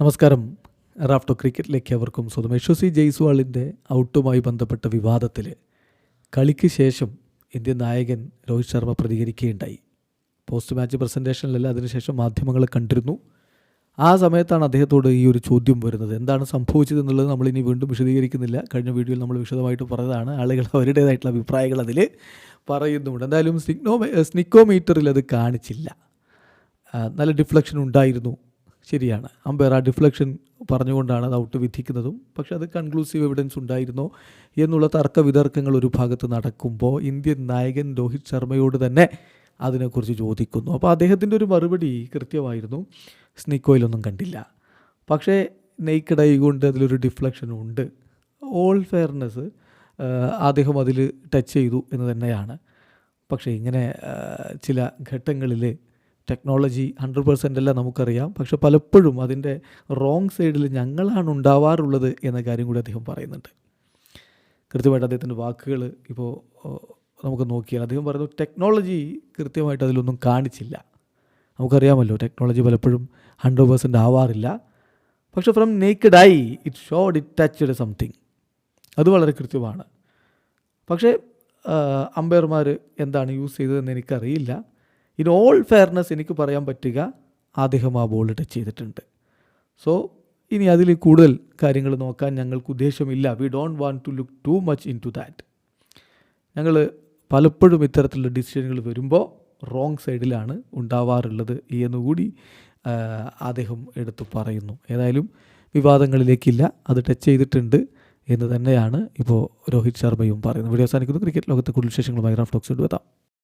നമസ്കാരം. റാഫ്റ്റോ ക്രിക്കറ്റിലേക്ക് അവർക്കും സ്വന്തം. യശസ്വി ജയ്സ്വാളിന്റെ ഔട്ടുമായി ബന്ധപ്പെട്ട വിവാദത്തിൽ കളിക്ക് ശേഷം ഇന്ത്യൻ നായകൻ രോഹിത് ശർമ്മ പ്രതികരിക്കുകയുണ്ടായി. പോസ്റ്റ് മാച്ച് പ്രസന്റേഷനിലല്ല അതിനുശേഷം മാധ്യമങ്ങൾ കണ്ടിരുന്നു. ആ സമയത്താണ് അദ്ദേഹത്തോട് ഈ ഒരു ചോദ്യം വരുന്നത്. എന്താണ് സംഭവിച്ചത് എന്നുള്ളത് നമ്മൾ ഇനി വീണ്ടും വിശദീകരിക്കുന്നില്ല. കഴിഞ്ഞ വീഡിയോയിൽ നമ്മൾ വിശദമായിട്ട് പറഞ്ഞതാണ്. ആളുകൾ അവരുടേതായിട്ടുള്ള അഭിപ്രായങ്ങൾ അതിൽ പറയുന്നുണ്ട് എന്തായാലും സ്നിഗ്നോ സ്നിക്കോമീറ്ററിൽ അത് കാണിച്ചില്ല. നല്ല ഡിഫ്ലക്ഷൻ ഉണ്ടായിരുന്നു. ശരിയാണ്. അമ്പയർ ആ ഡിഫ്ലക്ഷൻ പറഞ്ഞുകൊണ്ടാണ് അത് ഔട്ട് വിധിക്കുന്നതും. പക്ഷെ അത് കൺക്ലൂസീവ് എവിഡൻസ് ഉണ്ടായിരുന്നോ എന്നുള്ള തർക്ക വിതർക്കങ്ങൾ ഒരു ഭാഗത്ത് നടക്കുമ്പോൾ ഇന്ത്യൻ നായകൻ രോഹിത് ശർമ്മയോട് തന്നെ അതിനെക്കുറിച്ച് ചോദിക്കുന്നു. അപ്പോൾ അദ്ദേഹത്തിന്റെ ഒരു മറുപടി കൃത്യമായിരുന്നു. സ്നിക്കോയിലൊന്നും കണ്ടില്ല. പക്ഷേ നെയ്ക്കഡ് ഐ കൊണ്ട് അതിലൊരു ഡിഫ്ലക്ഷൻ ഉണ്ട്. ഓൾ ഫെയർനെസ് അദ്ദേഹം അതിൽ ടച്ച് ചെയ്തു എന്ന് തന്നെയാണ്. പക്ഷേ ഇങ്ങനെ ചില ഘട്ടങ്ങളിൽ ടെക്നോളജി ഹൺഡ്രഡ് പെർസെന്റ് അല്ല നമുക്കറിയാം. പക്ഷെ പലപ്പോഴും അതിന്റെ റോങ് സൈഡിൽ ഞങ്ങളാണ് ഉണ്ടാവാറുള്ളത് എന്ന കാര്യം കൂടി അദ്ദേഹം പറയുന്നുണ്ട്. കൃത്യമായിട്ട് അദ്ദേഹത്തിന്റെ വാക്കുകൾ ഇപ്പോൾ നമുക്ക് നോക്കിയാൽ അദ്ദേഹം പറയുന്നു ടെക്നോളജി കൃത്യമായിട്ട് അതിലൊന്നും കാണിച്ചില്ല. നമുക്കറിയാമല്ലോ ടെക്നോളജി പലപ്പോഴും ഹൺഡ്രഡ് പെർസെന്റ് ആവാറില്ല. പക്ഷെ from naked eye it showed it touched something അത് വളരെ കൃത്യമാണ്. പക്ഷേ അമ്പയർമാർ എന്താണ് യൂസ് ചെയ്തതെന്ന് എനിക്കറിയില്ല. ഇൻ ഓൾ ഫെയർനെസ് എനിക്ക് പറയാൻ പറ്റുക അദ്ദേഹം ആ ബോൾ ടച്ച് ചെയ്തിട്ടുണ്ട്. സോ ഇനി അതിൽ കൂടുതൽ കാര്യങ്ങൾ നോക്കാൻ ഞങ്ങൾക്ക് ഉദ്ദേശമില്ല. We don't want to look too much into that ഞങ്ങൾ പലപ്പോഴും ഇത്തരത്തിലുള്ള ഡിസിഷനുകൾ വരുമ്പോൾ റോങ് സൈഡിലാണ് ഉണ്ടാവാറുള്ളത് എന്നുകൂടി അദ്ദേഹം എടുത്തു പറയുന്നു. ഏതായാലും വിവാദങ്ങളിലേക്കില്ല അത് ടച്ച് ചെയ്തിട്ടുണ്ട് എന്ന് തന്നെയാണ് ഇപ്പോൾ രോഹിത് ശർമ്മയും പറയുന്നത്. വീഡിയോ അവസാനിക്കുന്നു. ക്രിക്കറ്റ് ലോകത്തെ കൂടുതൽ വിശേഷങ്ങളുമായി റാഫ് ടോക്സ് എത്താം.